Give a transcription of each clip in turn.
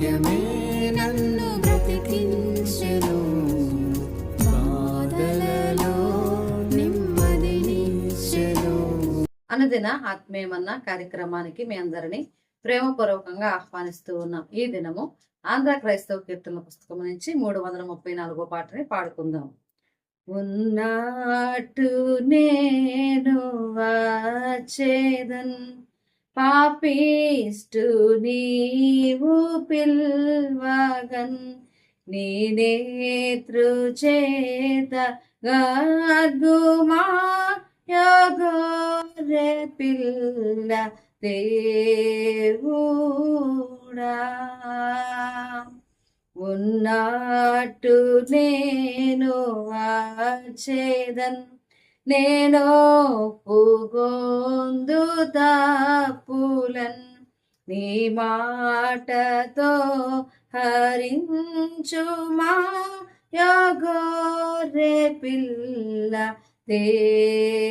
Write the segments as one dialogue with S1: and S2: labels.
S1: వాక్యమే నన్ను బ్రతికించెను. బాధలలో నెమ్మదినిచ్చెను
S2: అనుదిన ఆత్మీయమన్న కార్యక్రమానికి మీ అందరినీ ప్రేమపూర్వకంగా ఆహ్వానిస్తూ ఉన్నాం. ఈ దినము ఆంధ్ర క్రైస్తవ కీర్తనల పుస్తకం నుంచి మూడు వందల ముప్పై నాలుగో పాటని పాడుకుందాం. ఉన్నట్టు నేను వచ్చేదన్ పాపిష్టు నీవు పిల్వగన్ నీ నేతృ చేత గర్గుమా యోగోరే పిల్ల దేవుడా. ఉన్నట్టు నేను వచ్చేదన్ నేను పుగొందు తప్పులన్ నీ మాటతో హరించుమా యోగోరే పిల్ల దేవుడా.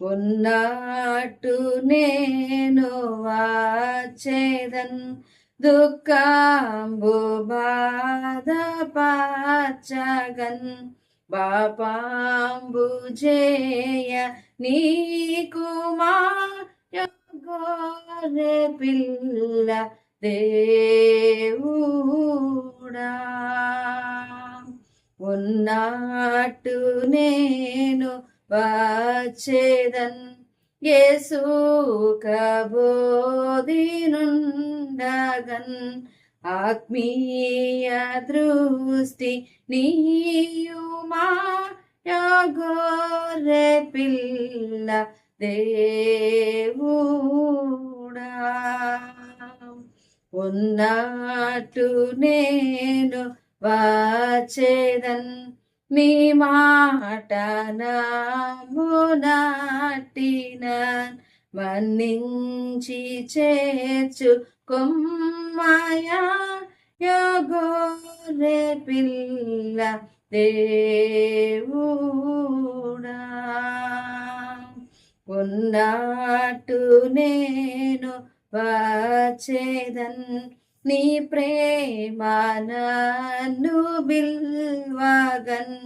S2: ఉన్నట్టు నేను వాచేదన్ దుఃఖంబు బాధ పాచగన్. బాపాంబు జేయ నీకు మా గోరె పిల్ల దేవుడా. ఉన్నట్టు నేను వచ్చేదన్ యేసు కబోధినుండగన్ ఆత్మీయ దృష్టి నీయుమా యగోరె పిల్ల దేవుడా. ఉన్నట్టు నేను వాచేదన్ మీ మాట నాటిన మన్నించి చేర్చు కొమ్మయా యోగోరే పిల్ల దేవుడా. ఉన్నట్టు నేను వచ్చేదన్ నీ ప్రేమ నన్ను బిల్వగన్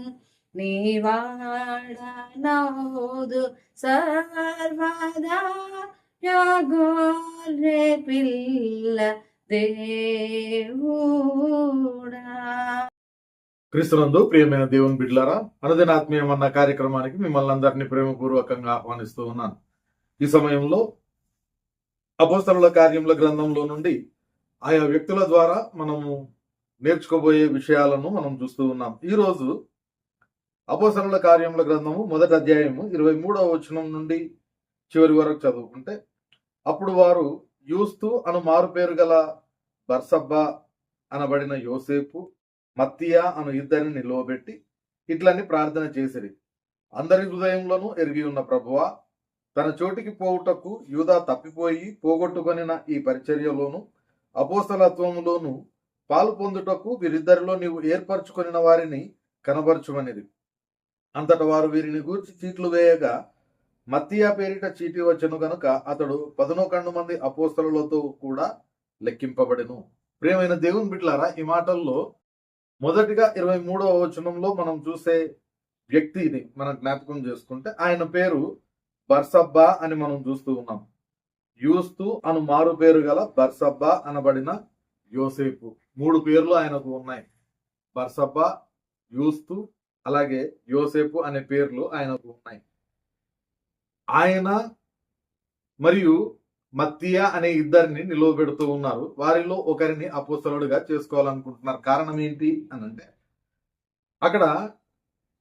S2: నీ వాడనౌదు సర్వదా యాగోరే పిల్ల దేవుడా.
S3: క్రీస్తునందు ప్రియమైన దేవుని బిడ్లారా అనుదిన ఆత్మీయమన్న కార్యక్రమానికి మిమ్మల్ని అందరినీ ప్రేమపూర్వకంగా ఆహ్వానిస్తూ ఉన్నాను. ఈ సమయంలో అపోస్తలుల కార్యముల గ్రంథంలో నుండి ఆయా వ్యక్తుల ద్వారా మనము నేర్చుకోబోయే విషయాలను మనం చూస్తూ ఉన్నాం. ఈ అపోసరుల కార్యముల గ్రంథము మొదటి అధ్యాయము ఇరవై మూడవ వచనం నుండి చివరి వరకు చదువుకుంటే అప్పుడు వారు యూస్తు అను మారు పేరు గల బర్సబ్బ అనబడిన యోసేపు మత్తియా అను ఇద్దరిని నిలువబెట్టి ఇట్లని ప్రార్థన చేసిరి. అందరి హృదయంలోనూ ఎరిగి ఉన్న ప్రభువ తన చోటికి పోవుటకు యూదా తప్పిపోయి పోగొట్టుకొనిన ఈ పరిచర్యలోను అపోస్తలత్వములోను పాలు పొందుటకు వీరిద్దరిలో నీవు ఏర్పరచుకొనిన వారిని కనబరచుమనిది అంతట వారు వీరిని గూర్చి చీట్లు వేయగా మత్తియా పేరిట చీటి వచ్చను గనుక అతడు పదనొకండు మంది అపోస్తలతో కూడా లెక్కింపబడెను. ప్రియమైన దేవుని బిడ్లారా ఈ మాటల్లో మొదటిగా ఇరవై మూడవ వచనంలో మనం చూసే వ్యక్తిని మనం జ్ఞాపకం చేసుకుంటే ఆయన పేరు బర్సబ్బా అని మనం చూస్తూ ఉన్నాం. యూస్తు అను మారు పేరు గల బర్సబ్బా అనబడిన యోసేపు. మూడు పేర్లు ఆయనకు ఉన్నాయి. బర్సబ్బా యూస్తు అలాగే యోసేపు అనే పేర్లు ఆయనకు ఉన్నాయి. ఆయన మరియు మత్తియా అనే ఇద్దరిని నిలువబెడుతూ ఉన్నారు. వారిలో ఒకరిని అపోసలుడుగా చేసుకోవాలనుకుంటున్నారు. కారణం ఏంటి అని అంటే అక్కడ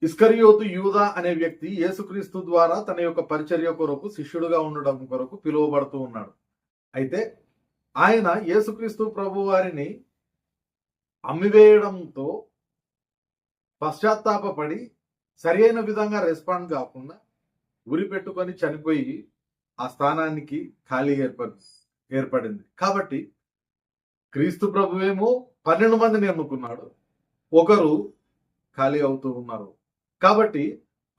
S3: ఇస్కరియోతు యూదా అనే వ్యక్తి యేసుక్రీస్తు ద్వారా తన యొక్క పరిచర్య కొరకు శిష్యుడుగా ఉండడం కొరకు పిలువబడుతూ ఉన్నాడు. అయితే ఆయన యేసుక్రీస్తు ప్రభు వారిని అమ్మివేయడంతో పశ్చాత్తాపపడి సరైన విధంగా రెస్పాండ్ కాకుండా ఉరి పెట్టుకొని చనిపోయి ఆ స్థానానికి ఖాళీ ఏర్పడి ఏర్పడింది. కాబట్టి క్రీస్తు ప్రభువేమో పన్నెండు మందిని ఎన్నుకున్నాడు. ఒకరు ఖాళీ అవుతూ ఉన్నారు. కాబట్టి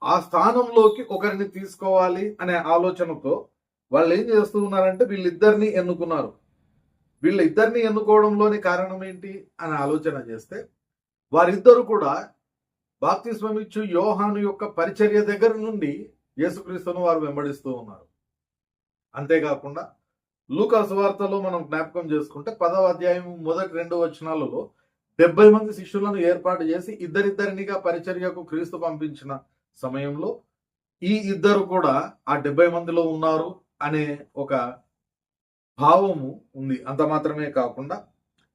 S3: ఆ స్థానంలోకి ఒకరిని తీసుకోవాలి అనే ఆలోచనతో వాళ్ళు ఏం చేస్తూ ఉన్నారంటే వీళ్ళిద్దరిని ఎన్నుకున్నారు. వీళ్ళిద్దరిని ఎన్నుకోవడంలోని కారణం ఏంటి అనే ఆలోచన చేస్తే వారిద్దరు కూడా బాప్తిస్వమిచ్చు యోహాను యొక్క పరిచర్య దగ్గర నుండి యేసుక్రీస్తును వారు వెంబడిస్తూ ఉన్నారు. అంతేకాకుండా లూకాసు వార్తలో మనం జ్ఞాపకం చేసుకుంటే పదవ అధ్యాయం మొదటి రెండు వచనాలలో డెబ్బై మంది శిష్యులను ఏర్పాటు చేసి ఇద్దరిద్దరినిగా పరిచర్యకు క్రీస్తు పంపించిన సమయంలో ఈ ఇద్దరు కూడా ఆ డెబ్బై మందిలో ఉన్నారు అనే ఒక భావము ఉంది. అంత మాత్రమే కాకుండా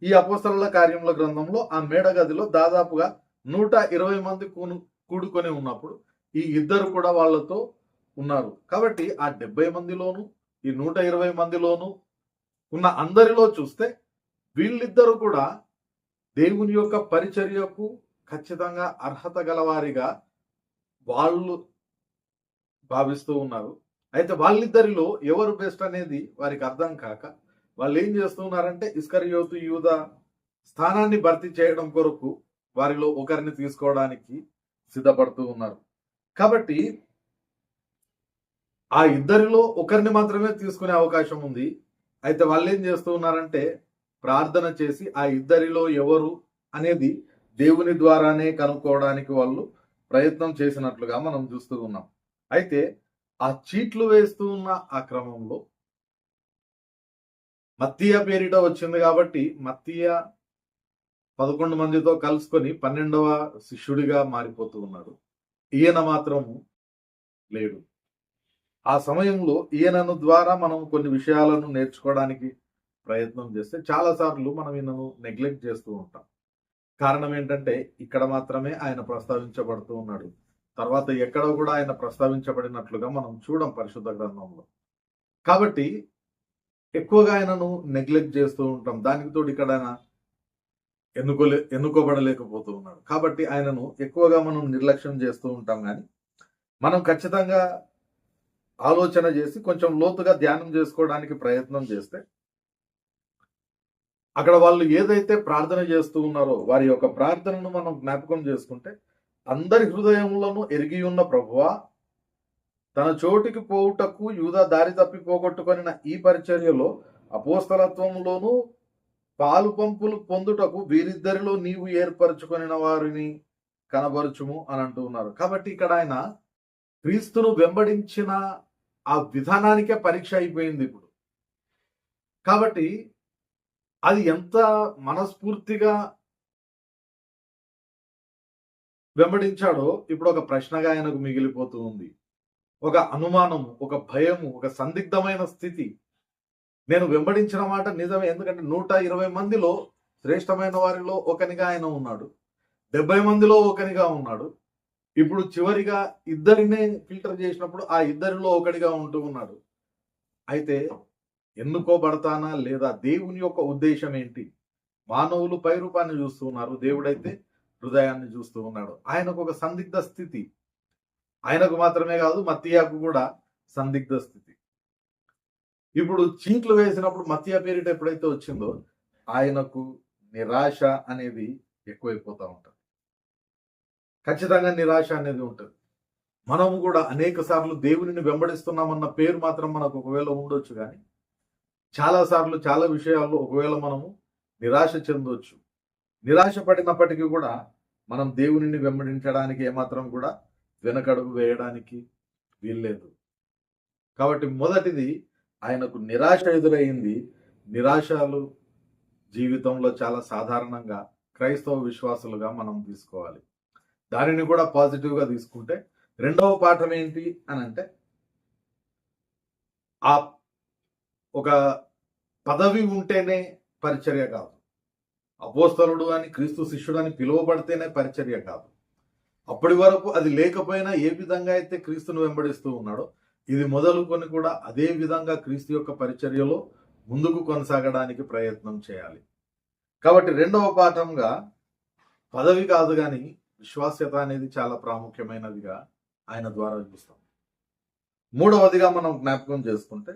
S3: ఈ అపోస్తల కార్యముల గ్రంథంలో ఆ మేడ గదిలో దాదాపుగా నూట ఇరవై మంది కూను కూడుకొని ఉన్నప్పుడు ఈ ఇద్దరు కూడా వాళ్ళతో ఉన్నారు. కాబట్టి ఆ డెబ్బై మందిలోను ఈ నూట ఇరవై మందిలోను ఉన్న అందరిలో చూస్తే వీళ్ళిద్దరు కూడా దేవుని యొక్క పరిచర్యకు ఖచ్చితంగా అర్హత గలవారిగా వాళ్ళు భావిస్తూ ఉన్నారు. అయితే వాళ్ళిద్దరిలో ఎవరు బెస్ట్ అనేది వారికి అర్థం కాక వాళ్ళు ఏం చేస్తున్నారంటే ఇస్కరియోతు యూద స్థానాన్ని భర్తీ చేయడం కొరకు వారిలో ఒకరిని తీసుకోవడానికి సిద్ధపడుతూ ఉన్నారు. కాబట్టి ఆ ఇద్దరిలో ఒకరిని మాత్రమే తీసుకునే అవకాశం ఉంది. అయితే వాళ్ళు ఏం చేస్తూ ఉన్నారంటే ప్రార్థన చేసి ఆ ఇద్దరిలో ఎవరు అనేది దేవుని ద్వారానే కనుక్కోవడానికి వాళ్ళు ప్రయత్నం చేసినట్లుగా మనం చూస్తూ ఉన్నాం. అయితే ఆ చీట్లు వేస్తూ ఉన్న ఆ క్రమంలో మత్తియ పేరిట వచ్చింది కాబట్టి మత్తియ పదకొండు మందితో కలుసుకొని పన్నెండవ శిష్యుడిగా మారిపోతూ ఉన్నాడు. ఈయన మాత్రము లేడు. ఆ సమయంలో ఈయనను ద్వారా మనం కొన్ని విషయాలను నేర్చుకోవడానికి ప్రయత్నం చేస్తే చాలా సార్లు మనం ఈయనను నెగ్లెక్ట్ చేస్తూ ఉంటాం. కారణం ఏంటంటే ఇక్కడ మాత్రమే ఆయన ప్రస్తావించబడుతూ ఉన్నాడు. తర్వాత ఎక్కడ కూడా ఆయన ప్రస్తావించబడినట్లుగా మనం చూడం పరిశుద్ధ గ్రంథంలో. కాబట్టి ఎక్కువగా ఆయనను నెగ్లెక్ట్ చేస్తూ ఉంటాం. దానికి తోడు ఇక్కడ ఆయన ఎన్నుకోలే ఎన్నుకోబడలేకపోతూ ఉన్నాడు. కాబట్టి ఆయనను ఎక్కువగా మనం నిర్లక్ష్యం చేస్తూ ఉంటాం కానీ మనం ఖచ్చితంగా ఆలోచన చేసి కొంచెం లోతుగా ధ్యానం చేసుకోవడానికి ప్రయత్నం చేస్తే అక్కడ వాళ్ళు ఏదైతే ప్రార్థన చేస్తూ ఉన్నారో వారి యొక్క ప్రార్థనను మనం జ్ఞాపకం చేసుకుంటే అందరి హృదయంలోనూ ఎరిగి ఉన్న ప్రభువా తన చోటికి పోవుటకు యూదా దారి తప్పి పోగొట్టుకొనిన ఈ పరిచర్యలో అపోస్తలత్వంలోనూ పాలు పంపులు పొందుటకు వీరిద్దరిలో నీవు ఏర్పరచుకొనిన వారిని కనబరుచుము అని అంటూ ఉన్నారు. కాబట్టి ఇక్కడ ఆయన క్రీస్తును వెంబడించిన ఆ విధానానికే పరీక్ష అయిపోయింది ఇప్పుడు. కాబట్టి అది ఎంత మనస్ఫూర్తిగా వెంబడించాడో ఇప్పుడు ఒక ప్రశ్నగా ఆయనకు మిగిలిపోతూ ఉంది. ఒక అనుమానము ఒక భయము ఒక సందిగ్ధమైన స్థితి నేను వెంబడించిన మాట నిజమే. ఎందుకంటే నూట ఇరవై మందిలో శ్రేష్టమైన వారిలో ఒకనిగా ఆయన ఉన్నాడు. డెబ్బై మందిలో ఒకనిగా ఉన్నాడు. ఇప్పుడు చివరిగా ఇద్దరినే ఫిల్టర్ చేసినప్పుడు ఆ ఇద్దరిలో ఒకడిగా ఉంటూ ఉన్నాడు. అయితే ఎన్నుకోబడతానా లేదా దేవుని యొక్క ఉద్దేశం ఏంటి? మానవులు పైరూపాన్ని చూస్తూ ఉన్నారు. దేవుడైతే హృదయాన్ని చూస్తూ ఉన్నాడు. ఆయనకు ఒక సందిగ్ధ స్థితి. ఆయనకు మాత్రమే కాదు మత్తియాకు కూడా సందిగ్ధ స్థితి. ఇప్పుడు చీట్లు వేసినప్పుడు మత్య పేరిట ఎప్పుడైతే వచ్చిందో ఆయనకు నిరాశ అనేది ఎక్కువైపోతూ ఉంటుంది. ఖచ్చితంగా నిరాశ అనేది ఉంటుంది. మనము కూడా అనేక సార్లు దేవునిని వెంబడిస్తున్నామన్న పేరు మాత్రం మనకు ఒకవేళ ఉండొచ్చు కానీ చాలా సార్లు చాలా విషయాల్లో ఒకవేళ మనము నిరాశ చెందొచ్చు. నిరాశ పడినప్పటికీ కూడా మనం దేవునిని వెంబడించడానికి ఏమాత్రం కూడా వెనకడుగు వేయడానికి వీల్లేదు. కాబట్టి మొదటిది ఆయనకు నిరాశ ఎదురైంది. నిరాశలు జీవితంలో చాలా సాధారణంగా క్రైస్తవ విశ్వాసులుగా మనం తీసుకోవాలి. దానిని కూడా పాజిటివ్గా తీసుకుంటే రెండవ పాఠం ఏంటి అని అంటే ఆ ఒక పదవి ఉంటేనే పరిచర్య కాదు. అపోస్తలుడు అని క్రీస్తు శిష్యుడు అని పిలువబడితేనే పరిచర్య కాదు. అప్పటి వరకు అది లేకపోయినా ఏ విధంగా అయితే క్రీస్తును వెంబడిస్తూ ఉన్నాడో ఇది మొదలుకొని కూడా అదే విధంగా క్రీస్తు యొక్క పరిచర్యలో ముందుకు కొనసాగడానికి ప్రయత్నం చేయాలి. కాబట్టి రెండవ పాఠంగా పదవి కాదు కానీ విశ్వాస్యత అనేది చాలా ప్రాముఖ్యమైనదిగా ఆయన ద్వారా చూస్తాం మూడవదిగా మనం జ్ఞాపకం చేసుకుంటే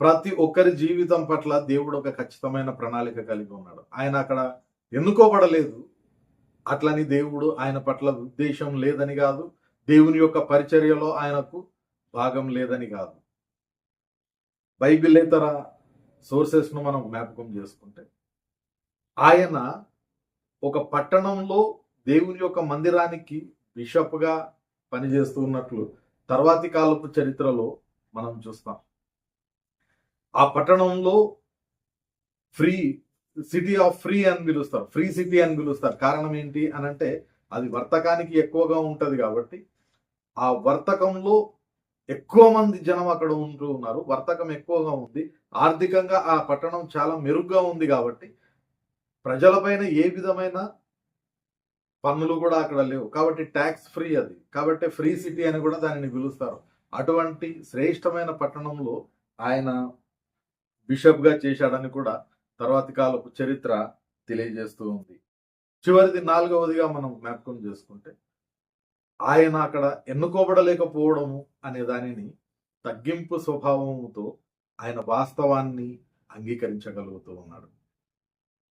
S3: ప్రతి ఒక్కరి జీవితం పట్ల దేవుడు ఒక ఖచ్చితమైన ప్రణాళిక కలిగి ఉన్నాడు. ఆయన అక్కడ ఎన్నుకోబడలేదు. అట్లని దేవుడు ఆయన పట్ల ఉద్దేశం లేదని కాదు. దేవుని యొక్క పరిచర్యలో ఆయనకు భాగం లేదని కాదు. బైబిలేతర సోర్సెస్ను మనం జ్ఞాపకం చేసుకుంటే ఆయన ఒక పట్టణంలో దేవుని యొక్క మందిరానికి బిషప్గా పనిచేస్తూ ఉన్నట్లు తర్వాతి కాలపు చరిత్రలో మనం చూస్తాం. ఆ పట్టణంలో ఫ్రీ సిటీ ఆఫ్ ఫ్రీ అని పిలుస్తారు. ఫ్రీ సిటీ అని పిలుస్తారు. కారణం ఏంటి అని అంటే అది వర్తకానికి ఎక్కువగా ఉంటుంది కాబట్టి ఆ వర్తకంలో ఎక్కువ మంది జనం అక్కడ ఉంటూ ఉన్నారు. వర్తకం ఎక్కువగా ఉంది. ఆర్థికంగా ఆ పట్టణం చాలా మెరుగ్గా ఉంది కాబట్టి ప్రజలపైన ఏ విధమైన పన్నులు కూడా అక్కడ లేవు. కాబట్టి ట్యాక్స్ ఫ్రీ అది. కాబట్టి ఫ్రీ సిటీ అని కూడా దానిని పిలుస్తారు. అటువంటి శ్రేష్టమైన పట్టణంలో ఆయన బిషప్గా చేశాడని కూడా తర్వాతి కాలపు చరిత్ర తెలియజేస్తూ ఉంది. చివరిది నాలుగవదిగా మనం జ్ఞాపకం చేసుకుంటే ఆయన అక్కడ ఎన్నుకోబడలేకపోవడము అనే దానిని తగ్గింపు స్వభావముతో ఆయన వాస్తవాన్ని అంగీకరించగలుగుతూ ఉన్నాడు.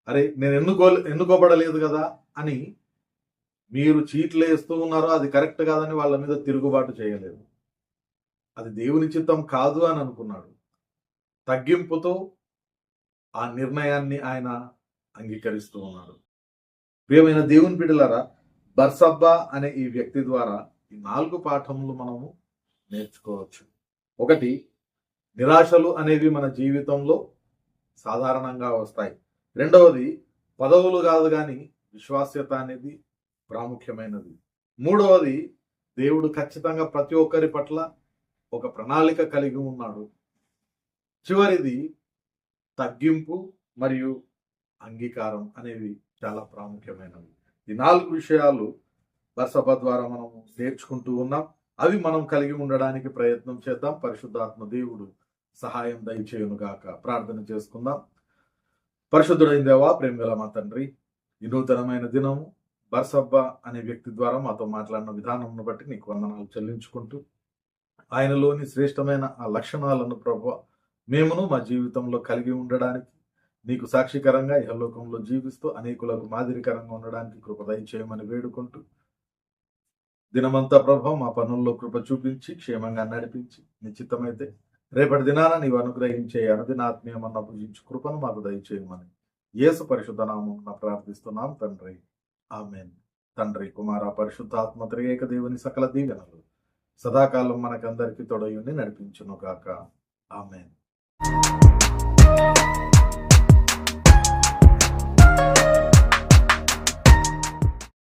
S3: అరే నేను ఎన్నుకో ఎన్నుకోబడలేదు కదా అని మీరు చీట్లు వేస్తూ ఉన్నారో అది కరెక్ట్ కాదని వాళ్ళ మీద తిరుగుబాటు చేయలేదు. అది దేవుని చిత్తం కాదు అని అనుకున్నాడు. తగ్గింపుతో ఆ నిర్ణయాన్ని ఆయన అంగీకరిస్తూ ఉన్నాడు. ప్రియమైన దేవుని బిడ్డలారా బర్సబ్బా అనే ఈ వ్యక్తి ద్వారా ఈ నాలుగు పాఠములు మనము నేర్చుకోవచ్చు. ఒకటి నిరాశలు అనేవి మన జీవితంలో సాధారణంగా వస్తాయి. రెండవది పదవులు కాదు కానీ విశ్వాస్యత అనేది ప్రాముఖ్యమైనది. మూడవది దేవుడు ఖచ్చితంగా ప్రతి ఒక్కరి పట్ల ఒక ప్రణాళిక కలిగి ఉన్నాడు. చివరిది తగ్గింపు మరియు అంగీకారం అనేవి చాలా ప్రాముఖ్యమైనవి. ఈ నాలుగు విషయాలు బర్సభ ద్వారా మనం నేర్చుకుంటూ ఉన్నాం. అవి మనం కలిగి ఉండడానికి ప్రయత్నం చేద్దాం. పరిశుద్ధాత్మ దేవుడు సహాయం దయచేయునుగాక ప్రార్థన చేసుకుందాం. పరిశుద్ధుడైన దేవా ప్రేమగల మా తండ్రి ఈ నూతనమైన దినము బర్సబ్బ అనే వ్యక్తి ద్వారా మాతో మాట్లాడిన విధానంను బట్టి నీకు వందనాలు చెల్లించుకుంటూ ఆయనలోని శ్రేష్టమైన ఆ లక్షణాలను ప్రభు మేమును మా జీవితంలో కలిగి ఉండడానికి నీకు సాక్షికరంగా ఇహలోకంలో జీవిస్తూ అనేకులకు మాదిరికరంగా ఉండడానికి కృప దయచేయమని వేడుకుంటూ దినమంతా ప్రభావం మా పనుల్లో కృప చూపించి క్షేమంగా నడిపించి నిశ్చితమైతే రేపటి దినాన నీవు అనుగ్రహించే అనుదిన ఆత్మీయమన్న పూజించు కృపను మాకు దయచేయమని యేసు పరిశుద్ధ నామం ప్రార్థిస్తున్నాం తండ్రి. ఆమెన్. తండ్రి కుమార పరిశుద్ధాత్మ త్రియేక దేవుని సకల దీవెనలు సదాకాలం మనకందరికీ తొడయుని నడిపించును గాక ఆమెన్.